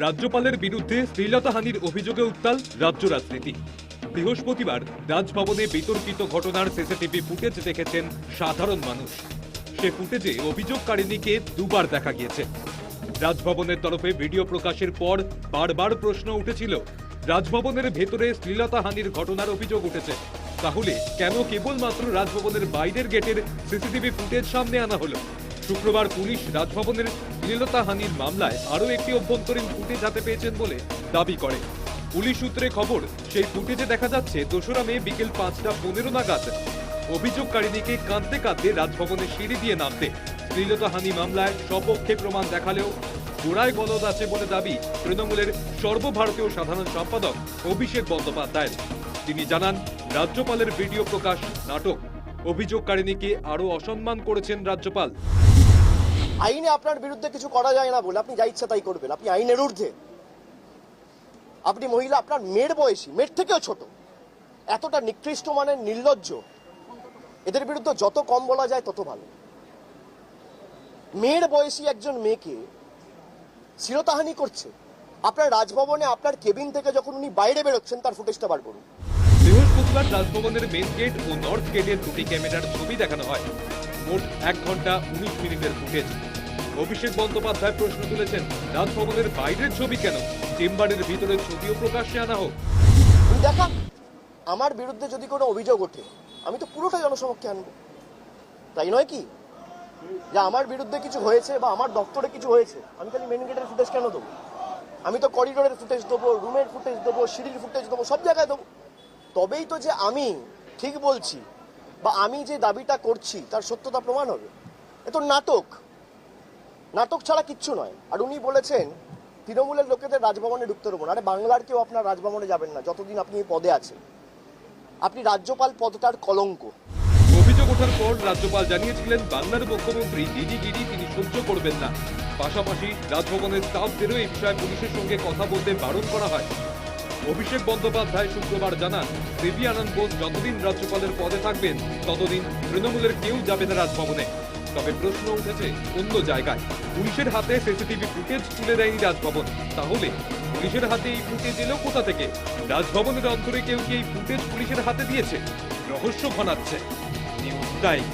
রাজ্যপালের বিরুদ্ধে শ্লীলতাহানির অভিযোগে উত্তাল রাজ্য রাজনীতি। বৃহস্পতিবার রাজভবনে বিতর্কিত ঘটনার সিসিটিভি ফুটেজ দেখেছেন সাধারণ মানুষ। সে ফুটেজে অভিযোগকারিণীকে দুবার দেখা গিয়েছে। রাজভবনের তরফে ভিডিও প্রকাশের পর বারবার প্রশ্ন উঠেছিল, রাজভবনের ভেতরে শ্লীলতাহানির ঘটনার অভিযোগ উঠেছে। তাহলে কেন কেবলমাত্র রাজভবনের বাইরের গেটের সিসিটিভি ফুটেজ সামনে আনা হলো? শুক্রবার পুলিশ রাজভবনের শ্লীলতাহানির মামলায় আরও একটি অভ্যন্তরীণ ফুটেজ হাতে পেয়েছেন বলে দাবি করে। পুলিশ সূত্রে খবর, সেই ফুটেজে দেখা যাচ্ছে দোসরা মে বিকেল পাঁচটা পনেরো নাগাদ অভিযোগকারিণীকে কাঁদতে কাঁদতে রাজভবনে সিঁড়ি দিয়ে নামতে। শ্লীলতাহানি মামলায় সপক্ষে প্রমাণ দেখালেও গোড়ায় গলদ আছে বলে দাবি তৃণমূলের সর্বভারতীয় সাধারণ সম্পাদক অভিষেক বন্দ্যোপাধ্যায়ের। তিনি জানান, রাজ্যপালের ভিডিও প্রকাশ নাটক। অভিযোগকারিণীকে আরও অসম্মান করেছেন রাজ্যপাল। আইনে আপনার বিরুদ্ধে কিছু করা যায় না বলে আপনি যা ইচ্ছা তাই করবেন। আপনি আইনের ঊর্ধ্বে। আপনি মহিলা, আপনার মেয়ের বয়সী, মেয়ের থেকেও ছোট। এতটা নিকৃষ্ট মানের, নির্লজ্জ। এদের বিরুদ্ধে যত কম বলা যায়, তত ভালো। মেয়ের বয়সী একজন মেয়েকে শিরতাহানি করছে। আপনার রাজভবনে, আপনার কেবিন থেকে যখন উনি বাইরে বেরোচ্ছেন, তার ফুটেজটা বার করুন। বৃহস্পতিবার রাজভবনের মেন গেট ও নর্থ গেটের দুটি ক্যামেরার ছবি দেখানো হয়। মোট এক ঘণ্টা উনিশ মিনিটের ফুটেজ। অভিষেক বন্দ্যোপাধ্যায় প্রশ্ন তুলেছেন, রাজভবনের বাইরের ছবি কেন? চেম্বারের ভিতরের ছবিও প্রকাশ্যে আনা হোক। দেখান আমার বিরুদ্ধে যদি কোনো অভিযোগ ওঠে, আমি তো পুরোটা জনসমক্ষে আনব। তাই নয় কি? যে আমার বিরুদ্ধে কিছু হয়েছে বা আমার দপ্তরে কিছু হয়েছে, আমি খালি মেন গেটের ফুটেজ কেন দেবো? আমি তো করিডোরের ফুটেজ দেবো রুমের ফুটেজ দেবো, সিঁড়ির ফুটেজ দেবো, সব জায়গায় দেবো। তবেই তো যে আমি ঠিক বলছি বা আমি যে দাবিটা করছি, তার সত্যতা প্রমাণ হবে। এ তো নাটক। নাটক ছাড়া কিচ্ছু নয়। আর উনি বলেছেন, তৃণমূলের লোকেদের রাজভবনে ঢুকতে দেবো আরে বাংলার কেউ আপনার রাজভবনে যাবেন না, যতদিন আপনি এই পদে আছেন। আপনি রাজ্যপাল পদটার কলঙ্ক। অভিযোগ ওঠার পর রাজ্যপাল জানিয়েছিলেন, বাংলার মুখ্যমন্ত্রী দিদি গিরি তিনি সহ্য করবেন না। পাশাপাশি রাজভবনের স্টাফদেরও এই বিষয়ে পুলিশের সঙ্গে কথা বলতে বারণ করা হয়। অভিষেক বন্দ্যোপাধ্যায় শুক্রবার জানান, দেবী আনন্দ বোস যতদিন রাজ্যপালের পদে থাকবেন, ততদিন তৃণমূলের কেউ যাবে না রাজভবনে। তবে প্রশ্ন উঠেছে, অন্য জায়গায়। পুলিশের হাতে সিসিটিভি ফুটেজ তুলে দেয়নি রাজভবন। তাহলে পুলিশের হাতে এই ফুটেজ এলো কোথা থেকে? রাজভবনের অন্তরে কেউ কি এই ফুটেজ পুলিশের হাতে দিয়েছে? রহস্য ঘনাচ্ছে। News time.